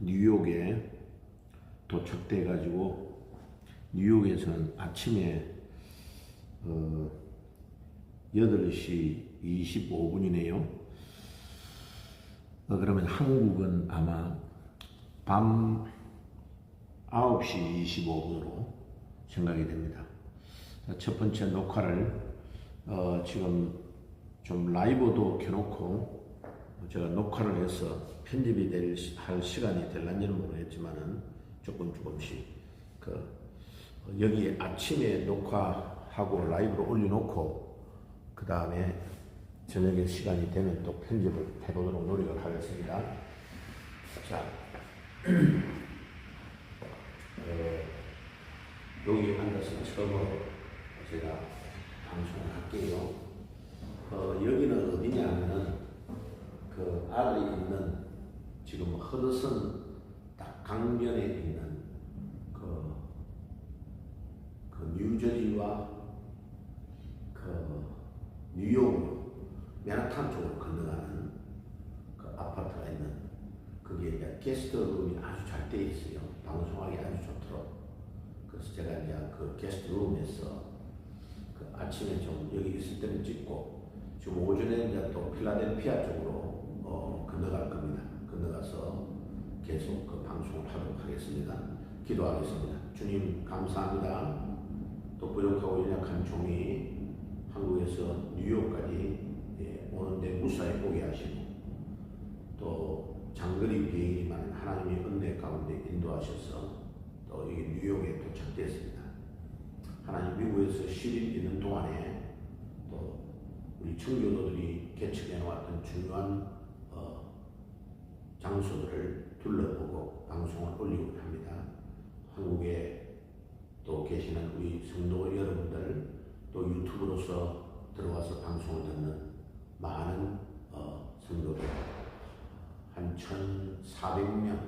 뉴욕에 도착돼 가지고 뉴욕에서는 아침에 어 8시 25분이네요. 어, 그러면 한국은 아마 밤 9시 25분으로 생각이 됩니다. 자, 첫 번째 녹화를 어, 지금 좀 라이브도 켜놓고 제가 녹화를 해서 편집이 될, 시- 할 시간이 될란지는 모르겠지만은 조금 조금씩 그 어, 여기 아침에 녹화하고 라이브로 올려놓고 그 다음에 저녁에 시간이 되면 또 편집을 해보도록 노력을 하겠습니다. 자, 어, 여기 앉아서 처음으로 제가 방송을 할게요. 어, 여기는 어디냐 하면은 그 아들이 있는 지금 허드슨 딱 강변에 있는 그, 그 뉴저지와 그 뉴욕 맨하탄 쪽으로 건너가는 그 아파트가 있는 그게 이제 게스트룸이 아주 잘 돼 있어요. 방송하기 아주 좋도록. 그래서 제가 이제 그 게스트룸에서 그 아침에 좀 여기 있을 때는 찍고 지금 오전에 이제 또 필라델피아 쪽으로 어, 건너갈 겁니다. 건너가서 계속 그 방송을 하도록 하겠습니다. 기도하겠습니다. 주님 감사합니다. 또 부족하고 연약한 종이 한국에서 뉴욕까지 예, 오는데 무사히 오게 하시고 또 장거리 비행이만 하나님의 은혜 가운데 인도하셔서 또 여기 뉴욕에 도착됐습니다. 하나님 미국에서 10일 있는 동안에 또 우리 청교도들이 개척해 놓았던 중요한 어, 장소들을 둘러보고 방송을 올리고 합니다. 한국에 또 계시는 우리 성도 여러분들 또 유튜브로서 들어와서 방송을 듣는 많은 어, 성도들 한 1,400명,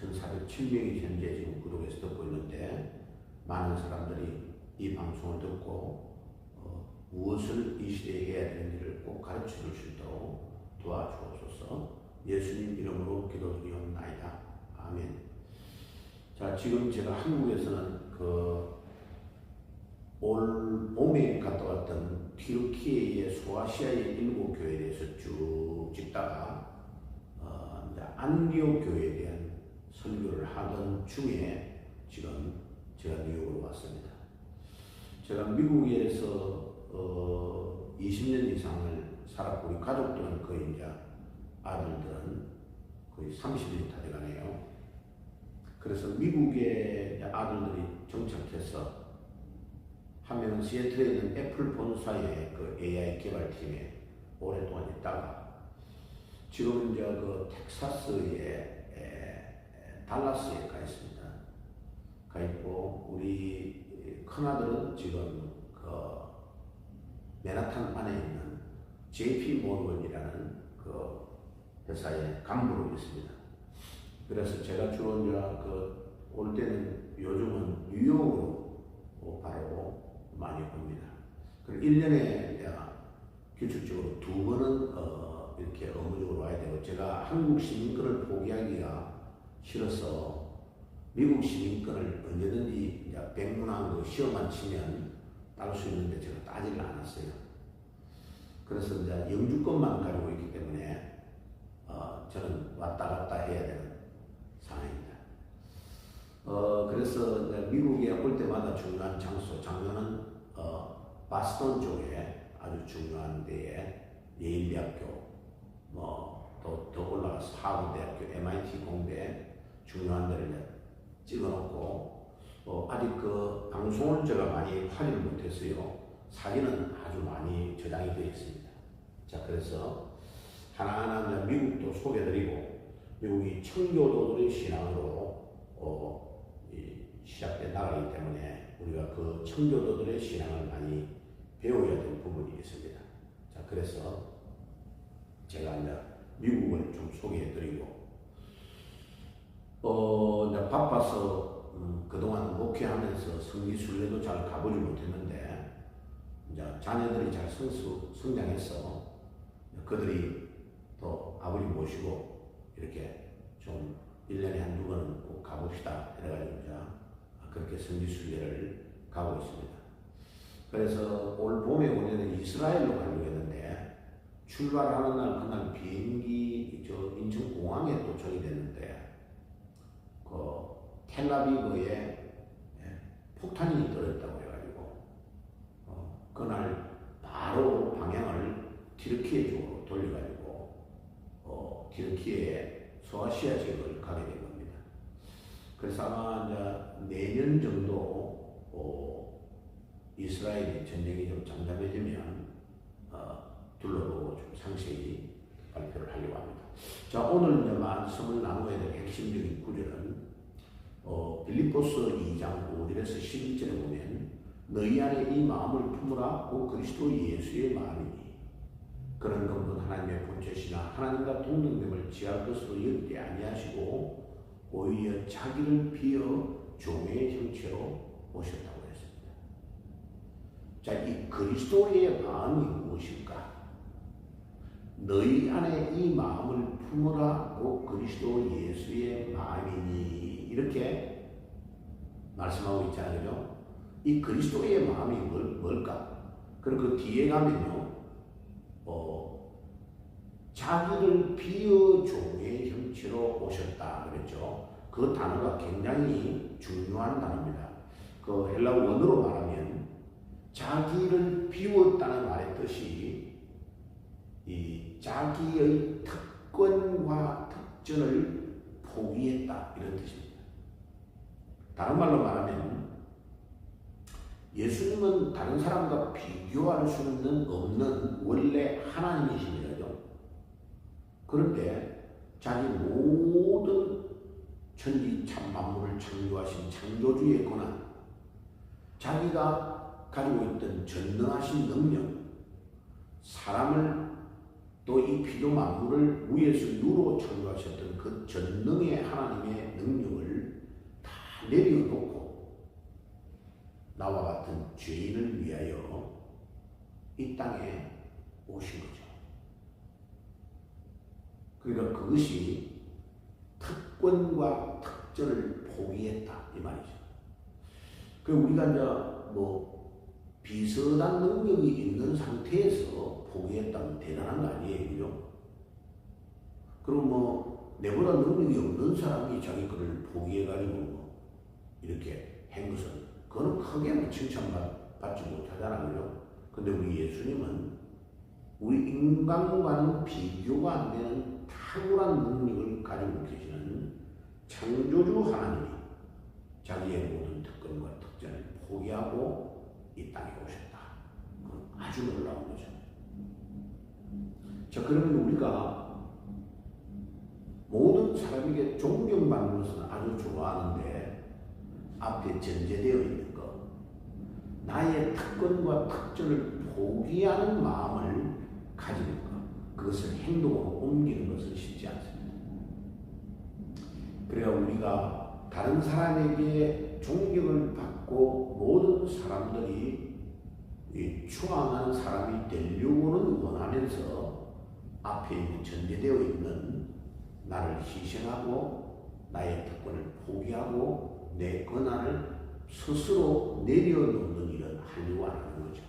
1,407명이 현재 지금 구독해서 듣고 있는데 많은 사람들이 이 방송을 듣고 어, 무엇을 이 시대에 해야 되는지를 꼭 가르쳐 줄 수 있도록 도와주옵소서 예수님 이름으로 기도드리옵나이다. 아멘. 자, 지금 제가 한국에서는 그 올 봄에 갔다 왔던 튀르키예의 소아시아의 일곱 교회에 대해서 쭉 찍다가 어, 안디옥 교회에 대한 설교를 하던 중에 지금 제가 뉴욕으로 왔습니다. 제가 미국에서 어, 20년 이상을 살았고 우리 가족들은 거의 이제 아들들은 거의 30년 다 돼가네요. 그래서 미국의 아들들이 정착해서 한 명은 시애틀에 있는 애플 본사의 그 AI 개발팀에 오랫동안 있다가 지금 이제 그 텍사스의 달라스에 가 있습니다. 가 있고 우리 큰아들은 지금 그 맨하탄 안에 있는 JP 모건이라는 그 회사의 간부로 있습니다. 그래서 제가 주로 이제 그 올 때는 요즘은 뉴욕으로 바로 많이 옵니다. 그리고 1년에 내가 규칙적으로 두 번은 어, 이렇게 업무적으로 와야 되고 제가 한국 시민권을 포기하기가 싫어서 미국 시민권을 언제든지 이제 그 시험만 치면 딸수 있는데 제가 따지를 않았어요. 그래서 이제 영주권만 가지고 있기 때문에 어, 저는 왔다 갔다 해야 되는 상황입니다. 어, 그래서 미국에 올 때마다 중요한 장소, 작년은 어, 바스턴 쪽에 아주 중요한 데에 예일대학교, 뭐더 더 올라가서 하버드대학교, MIT 공대 중요한 데를 찍어놓고 어, 아직 그 방송을 제가 많이 활용을 못했어요. 사진은 아주 많이 저장이 되어 있습니다. 자, 그래서 하나하나 미국도 소개드리고 미국이 청교도들의 신앙으로 어, 이 시작된 나라이기 때문에 우리가 그 청교도들의 신앙을 많이 배워야 될 부분이 있습니다. 자, 그래서 제가 이제 미국을 좀 소개해드리고 어, 이제 바빠서 음, 그동안 목회하면서 성지순례도 잘 가보지 못했는데 이제 자녀들이 잘 성수, 성장해서 그들이 또 아버지 모시고 이렇게 좀 1년에 한두 번은 꼭 가봅시다. 이래가지고 이제 그렇게 성지순례를 가고 있습니다. 그래서 올 봄에 우리는 이스라엘로 가려고 했는데 출발하는 날 그날 비행기 저 인천공항에 도착이 됐는데 그 텔라비브에 예, 폭탄이 떨어졌다고 해가지고 어, 그날 바로 방향을 티르키예 쪽으로 돌려가지고 어, 티르키예 소아시아 지역을 가게 된 겁니다. 그래서 아마 내년 정도 어, 이스라엘이 전쟁이 좀 잠잠해지면 어, 둘러보고 좀 상세히 발표를 하려고 합니다. 자 오늘 이제 말씀을 나누어야 될 핵심적인 구절은 어, 빌립보서 2장 5절에서 11절에 보면 너희 안에 이 마음을 품으라 고 그리스도 예수의 마음이니 그런 것은 하나님의 본체시나 하나님과 동등됨을 지할 것으로 여기지 아니하시고 오히려 자기를 비어 종의 형체로 오셨다고 했습니다. 자, 이 그리스도의 마음이 무엇일까? 너희 안에 이 마음을 품으라고 그리스도 예수의 마음이니 이렇게 말씀하고 있잖아요. 이 그리스도의 마음이 뭘, 뭘까? 그리고 그 뒤에 가면요. 어, 자기를 비어 종의 형체로 오셨다 그랬죠. 그 단어가 굉장히 중요한 단어입니다. 그 헬라어 원어로 말하면 자기를 비웠다는 말의 뜻이 이 자기의 특권과 특전을 포기했다 이런 뜻입니다. 다른 말로 말하면 예수님은 다른 사람과 비교할 수는 없는 원래 하나님이십니다. 그런데 자기 모든 천지 참 만물을 창조하신 창조주의 권한, 자기가 가지고 있던 전능하신 능력, 사람을 또 이 피조 만물을 위에서 유로 창조하셨던 그 전능의 하나님의 능력을 다 내려놓고 나와 같은 죄인을 위하여 이 땅에 오신 거죠. 그러니까 그것이 특권과 특전을 포기했다 이 말이죠. 그 우리가 이제 뭐 비슷한 능력이 있는 상태에서 포기했다면 대단한 거 아니에요? 그럼 뭐 내보다 능력이 없는 사람이 자기 거를 포기해가지고 뭐 이렇게 한 것은 그거는 크게 뭐 칭찬받지 못하잖아요, 그죠? 근데 우리 예수님은 우리 인간과는 비교가 안 되는 탁월한 능력을 가지고 계시는 창조주 하나님이 자기의 모든 특권과 특전을 포기하고 이 땅에 오셨다. 그건 아주 놀라운 거죠. 자, 그러면 우리가 모든 사람에게 존경받는 것은 아주 좋아하는데 앞에 전제되어 있는 것, 나의 특권과 특전을 포기하는 마음을 가지는 것, 그것을 행동으로 옮기는 것은 쉽지 않습니다. 그래야 우리가 다른 사람에게 존경을 받고 모든 사람들이 추앙하는 사람이 되려고는 원하면서 앞에 전제되어 있는 나를 희생하고 나의 특권을 포기하고 내 권한을 스스로 내려놓는 일은 하려고 안 하는 거죠.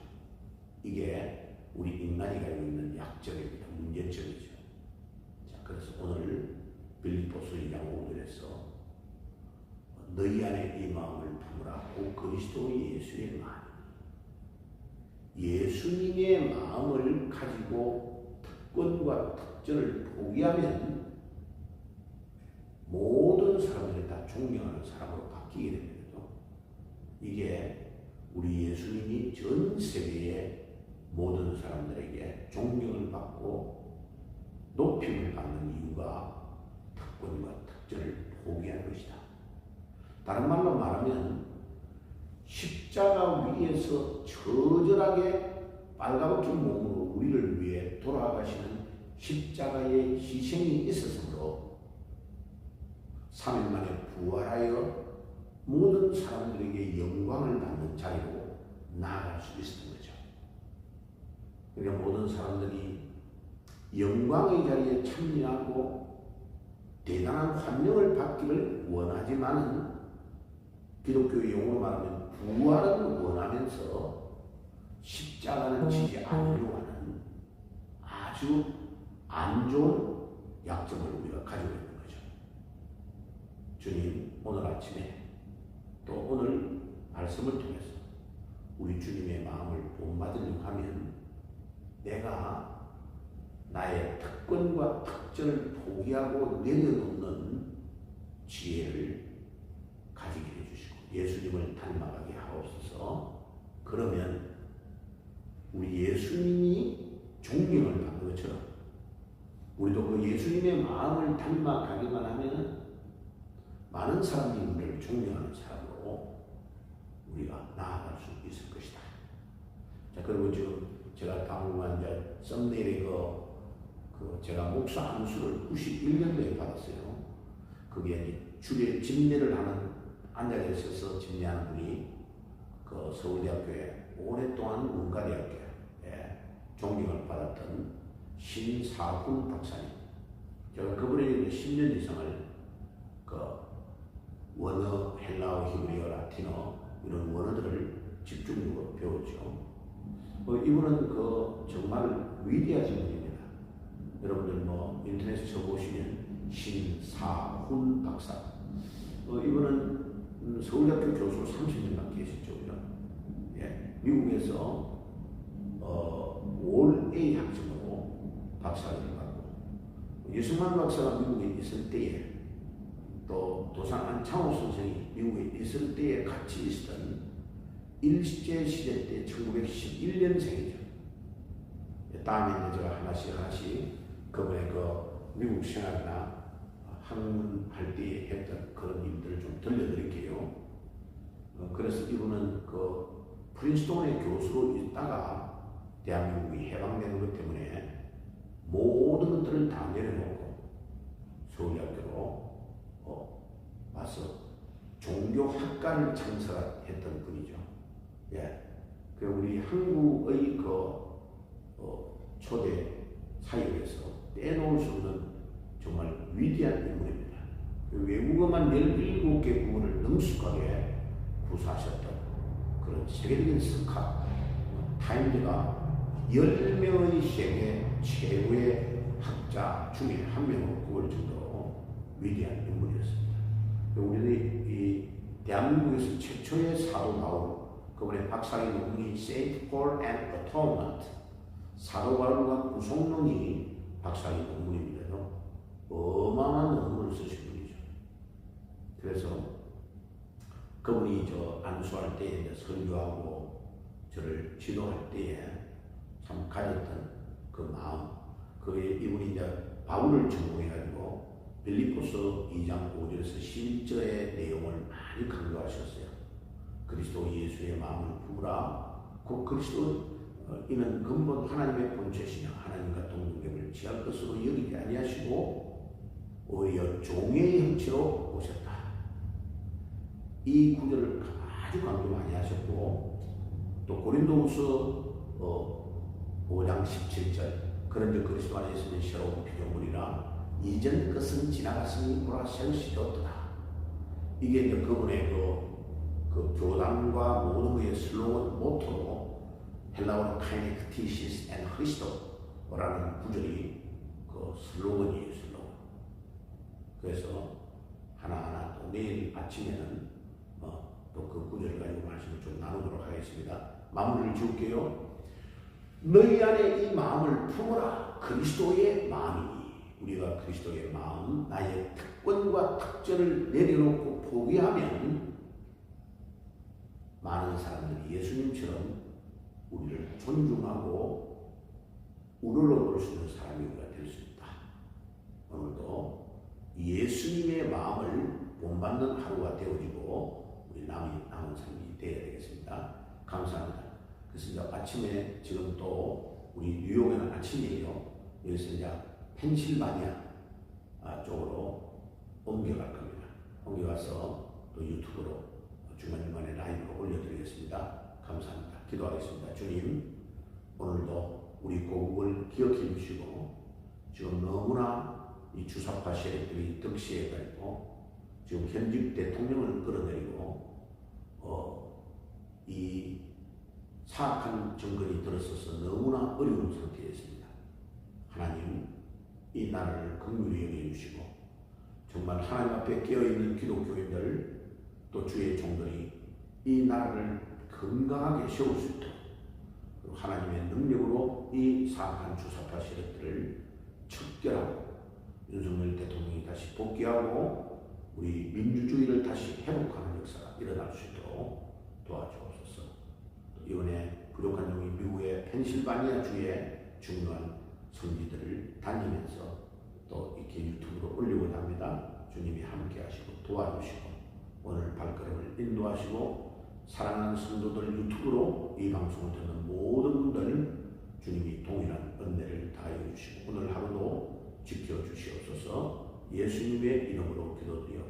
이게 우리 인간이 가지고 있는 약점입니다. 문제점이죠. 자, 그래서 오늘 빌리포스 2장 5절에서 너희 안에 이 마음을 품으라 고 그리스도 예수의 마음 예수님의 마음을 가지고 특권과 특전을 포기하면 모든 사람들이 다 존경하는 사람으로 바뀌게 됩니다. 이게 우리 예수님이 전 세계의 모든 사람들에게 존경을 받고 높임을 받는 이유가 특권과 특전을 포기한 것이다. 다른 말로 말하면 십자가 위에서 처절하게 빨가벗긴 몸으로 우리를 위해 돌아가시는 십자가의 희생이 있었으므로 3일 만에 부활하여 모든 사람들에게 영광을 받는 자리로 나아갈 수 있었던 거죠. 그러니까 모든 사람들이 영광의 자리에 참여하고 대단한 환영을 받기를 원하지만은 기독교 용어로 말하면 부활은 원하면서 십자가는 지지 않으려고 하는 아주 안 좋은 약점을 우리가 가지고 거죠. 주님, 오늘 아침에 또 오늘 말씀을 통해서 우리 주님의 마음을 본받으려고 하면 내가 나의 특권과 특전을 포기하고 내려놓는 지혜를 가지게 해주시고 예수님을 닮아가게 하옵소서. 그러면 우리 예수님이 존경을 받는 것처럼 우리도 그 예수님의 마음을 닮아가기만 하면 많은 사람이 우리를 존경하는 사람으로 우리가 나아갈 수 있을 것이다. 자, 그리고 지금 제가 당분간 이제 썸네일에 그, 그 제가 목사 안수를 91년도에 받았어요. 그게 주례 집례를 하는 앉아 있어서 집례하는 분이 그 서울대학교에 오랫동안 문과대학교에 존경을 받았던 신사훈 박사님. 제가 그분에게 10년 이상을 그 원어, 헬라어, 히브리어, 라틴어 이런 원어들을 집중적으로 배웠죠. 어, 이분은 그 정말 위대하신 분입니다. 여러분들 뭐 인터넷에 쳐보시면 신사훈 박사. 어, 이분은 서울대학교 교수로 30년간 계셨죠. 예, 미국에서 어, 올A 학점으로 박사를 받고 유승만 박사가 미국에 있을 때에 또 도산 안창호 선생이 미국에 있을 때에 같이 있었던 일제 시대 때 1911년생이죠. 다음에 제가 하나씩 하나씩 그분의 그 미국 생활이나 학문할 때 했던 그런 일들을 좀 들려드릴게요. 어, 그래서 이분은 그 프린스톤의 교수로 있다가 대한민국이 해방되는 것 때문에 모든 것들을 다 내려놓고 서울대학교로 어, 와서 종교학과를 창설했던 분이죠. 예. 그 우리 한국의 그 어, 초대 사역에서 떼놓을 수 없는 정말 위대한 인물입니다. 그 외국어만 17개 국어를 능숙하게 구사하셨던 그런 세계적인 스카 타임즈가 10명의 세계 최고의 학자 중에 한 명으로 꼽을 정도로 위대한 인물이었습니다. 우리는 이 대한민국에서 최초의 사도 바울, 그분의 박사의 논문이 Saint Paul and Atonement, 사도 바울과 구속론이 박사의 논문입니다. 어마어마한 논문을 쓰신 분이죠. 그래서 그분이 저 안수할 이제 설교하고 저를 지도할 때에 참 가졌던 그 마음, 그 이분이 이제 바울을 전공해가지고 빌리포스 2장 5절에서 11절의 내용을 많이 강조하셨어요. 그리스도 예수의 마음을 부으라. 그 그리스도 이는 근본 하나님의 본체시냐 하나님과 동등됨을 지할 것으로 여기지 아니하시고 오히려 종의 형체로 오셨다. 이 구절을 아주 강조 많이 하셨고 또 고린도후서 어, 5장 17절 그런즉 그리스도 안에 있으면 새로운 피조물이라 이전 것은 지나갔으니 보라 새 것이 되었다. 이게 이제 그분의 그, 그 교단과 모든 것의 슬로건 모토로 헬라어로 카이넥티시스 앤 크리스토라는 구절이 그 슬로건이에요. 그래서 하나하나 또 내일 아침에는 어, 또그 구절을 가지고 말씀을 좀 나누도록 하겠습니다. 마무리를 지을게요. 너희 안에 이 마음을 품어라. 그리스도의 마음이니. 우리가 그리스도의 마음, 나의 특권과 특전을 내려놓고 포기하면 많은 사람들이 예수님처럼 우리를 존중하고 우러러 볼 수 있는 사람이 우리가 될 수 있다. 오늘도 예수님의 마음을 본받는 하루가 되어지고 우리 남은, 남은 삶이 되어야 되겠습니다. 감사합니다. 그래서 이제 아침에 지금 또 우리 뉴욕에는 아침이에요. 여기서 이제 펜실바니아 아, 쪽으로 옮겨갈 겁니다. 옮겨가서 또 유튜브로 중간중간에 라이브로 올려드리겠습니다. 감사합니다. 기도하겠습니다. 주님, 오늘도 우리 고국을 기억해 주시고 지금 너무나 이 주사파 세력들이 득세해가지고 지금 현직 대통령을 끌어내리고 어, 이 사악한 정권이 들어서서 너무나 어려운 상태에 있습니다. 하나님 이 나라를 긍휼히 여겨주시고 정말 하나님 앞에 깨어있는 기독교인들 또 주의 종들이 이 나라를 건강하게 세울 수 있도록 하나님의 능력으로 이 사악한 주사파 세력들을 척결하고 윤석열 대통령이 다시 복귀하고 우리 민주주의를 다시 회복하는 역사가 일어날 수 있도록 도와주옵소서. 또 이번에 부족한 종이 미국의 펜실바니아 주의 중요한 성지들을 다니면서 또 이렇게 유튜브로 올리고자 합니다. 주님이 함께 하시고 도와주시고 오늘 발걸음을 인도하시고 사랑하는 성도들 유튜브로 이 방송을 듣는 모든 분들 주님이 동일한 은혜를 다해 주시고 오늘 하루도 지켜 주시옵소서. 예수님의 이름으로 기도드려